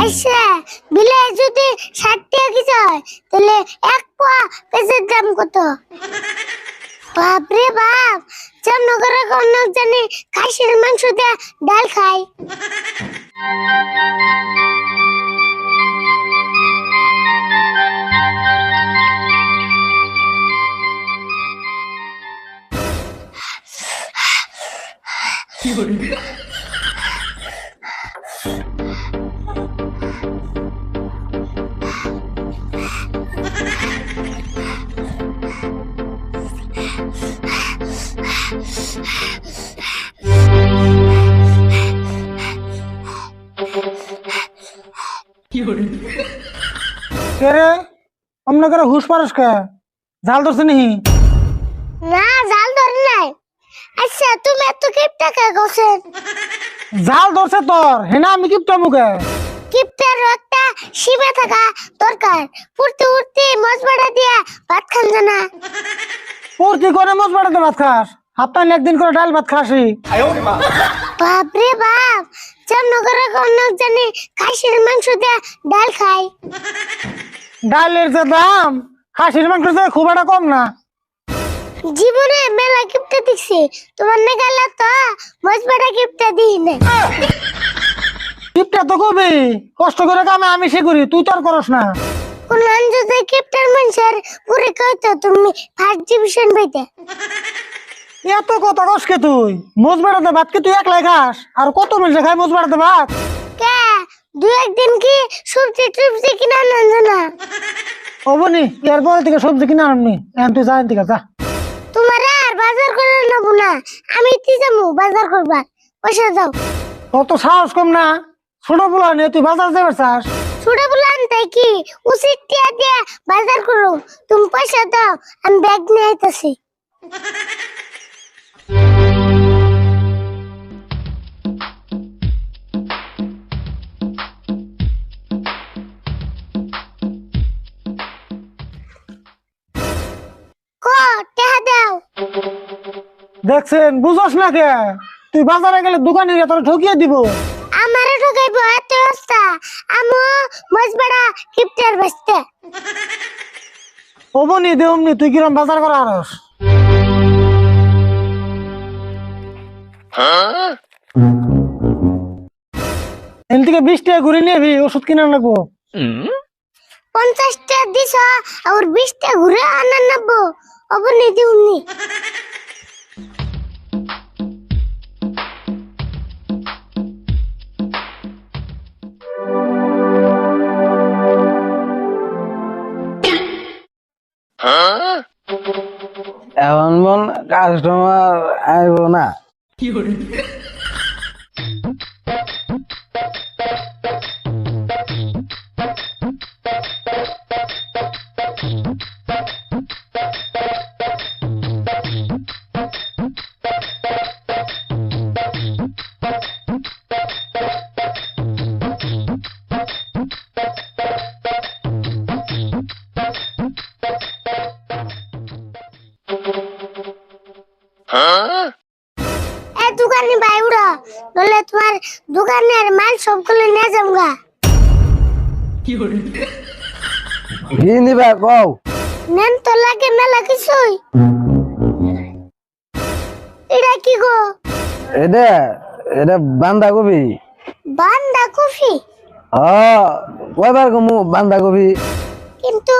আচ্ছা বিলাই যদি ষাট টাকা কিছু তাহলে এক পোয়া পেঁয়াজের দাম কত? বাপরে বাপ জামনগরের অনেক জানি খাসির মাংস দিয়ে ডাল খায়। কে রে অমনে করে হুশ পারস কে জাল ধরছে নিহি না জাল ধরে নাই আচ্ছা তুমি এত কিপ টাকা গছেন জাল ধরছে তোর হেনা আমি কিপটা মুখে কিপটার একটা সীমা থাকা দরকার উঠতে উঠতে মজবাড়া দিয়া ভাত খান জানা প্রতি করে মোজ বাড়াতে ভাত খাস হাপ্তাহে একদিন করে ডাল ভাত খাসি বাপরে বাপ জামনগরের অনেক জানি খাসির মাংস দিয়ে ডাল খায় ডালের যে দাম খাসির মাংস খুব একটা কম না। জীবনে মেলা কিপটা দেখছি। তোমার নেগালা তো মজবাড়া কিপটা দিই নাই কিপটা তো কবি কষ্ট করে কামে আমি সে করি তুই তো আর করস না। কোন যদি কিপটার মানুষের পুরে কইতো তুমি ফার্স্ট ডিভিশন পাইতে। এত কথা কসকে তুই? মোজ বাড়াতে ভাত কি তুই একলাই খাস? আর কত মিলছে খাই মোজ বাড়াতে ভাত? দু একদিন কি সবজি টবজি কিনা আনেন জানা অবনি এরপরে থেকে সবজি কিনে আননি এখন তুই যা থেকে যা। তোমার আর বাজার করে নেব না। আমি তি যাব বাজার করবার। পয়সা দাও তোর তো সাহস কম না। ছোট বলা নিয়ে তুই বাজার যাবে চাস। ছোট বলে আনতে কি? উচিত টিয়া দিয়ে বাজার করো। তুমি পয়সা দাও আমি ব্যাগ নিয়ে আইতাছি। দেখছেন বুঝস না কে? তুই বাজারে গেলে দোকানে তোর ঠকিয়ে দিব। আমারে ঠকাইব এত অবস্থা। আমো মজবাড়া কিপটার বসতে। অবনি দে অমনি তুই কিরম বাজার করা আরস? এন থেকে বিশ টাকা ঘুরে নিয়ে ওষুধ কিনে লাগবো। পঞ্চাশটা দিছ আর বিশটা ঘুরে আনার নেব অবনি দিউনি এখন মন কাস্টমার আইব না। এ দোকানি ভাই উড়ো বলে তোমার দোকানের মাল সবগুলো নিয়ে যাব কি নিবা কও? নেন তো লাগে মেলা কিছুই। এটা কি গো? এটা এটা বান্ধা কবি বান্দা কফি হ কয়বার কমু বান্ধা কবি কিন্তু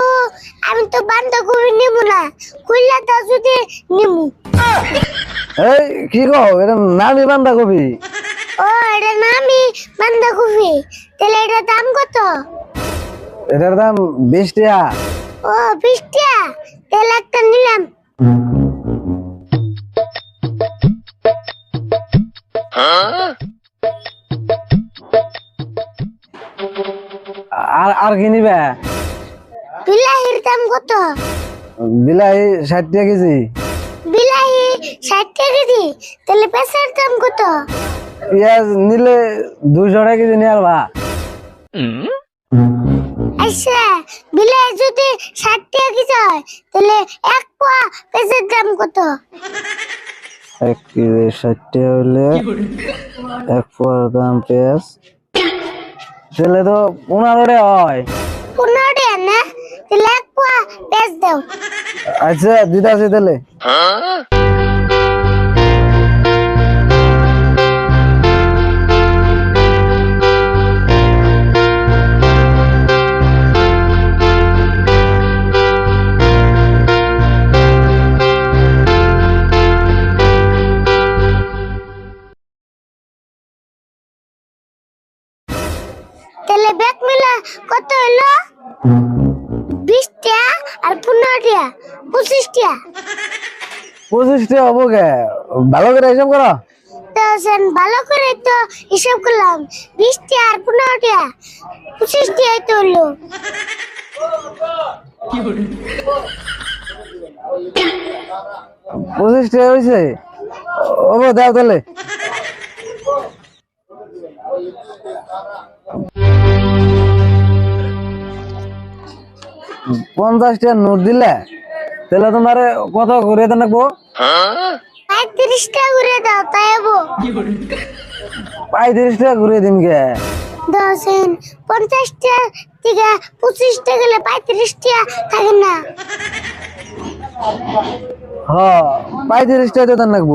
আমি তো বান্দা কফি নিব না কইলা দাও যদি নিমু। এই কি কও? এটা নামি বান্ধা কবি ও এটা নামি বান্দা কফি তাহলে এটা দাম কত? এটার দাম বিশ টাকা। ও বিশ টাকা? তাহলে একটা নিলাম। আর আর কি নিবা? বিলাহির দাম কত? বিলাহি ষাট টাকা কেজি। ষাট টাকা কেজি তাহলে পেঁচার দাম কত? পেঁয়াজ নিলে দুইশো টাকা কেজি নিয়ে আলবা। আচ্ছা বিলাহি যদি ষাট টাকা কেজি হয় তাহলে এক পোয়া পেঁচার দাম কত? এক কেজি ষাট টাকা হলে এক পোয়ার দাম পেঁয়াজ। তাহলে তো পনেরো টাকা হয়। পনেরো টাকা না? তাহলে এক পোয়া বেচ দাও। আচ্ছা দিতে আছে তাহলে। তাহলে টাকা পঁচিশ টাকা পঁচিশ টাকা হব কে? ভালো করে হিসাব করো। তো সেন ভালো করে তো হিসাব করলাম বিশ টাকা আর পনেরো টাকা পঁচিশ টাকাই তো হলো। পঁচিশ টাকা হয়েছে হব দাও তাহলে। পঞ্চাশ টাকা নোট দিলে তাহলে তোমার কত করে দেন রাখব পঁয়ত্রিশ টাকা করে দাও তাই হব পঁয়ত্রিশ টাকা ঘুরে দিন কে? দশেন পঞ্চাশ টাকা থেকে পঁচিশ টাকা গেলে পঁয়ত্রিশ টাকা থাকে না। হ পঁয়ত্রিশ টাকা দেন রাখব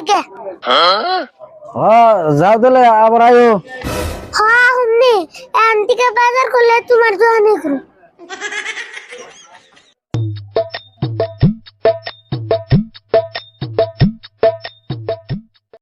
তাহলে জায়গা যাও তাহলে আবার আয়ো। হ্যাঁ হুমনি এখান বাজার করলে তোমার দোকানে করো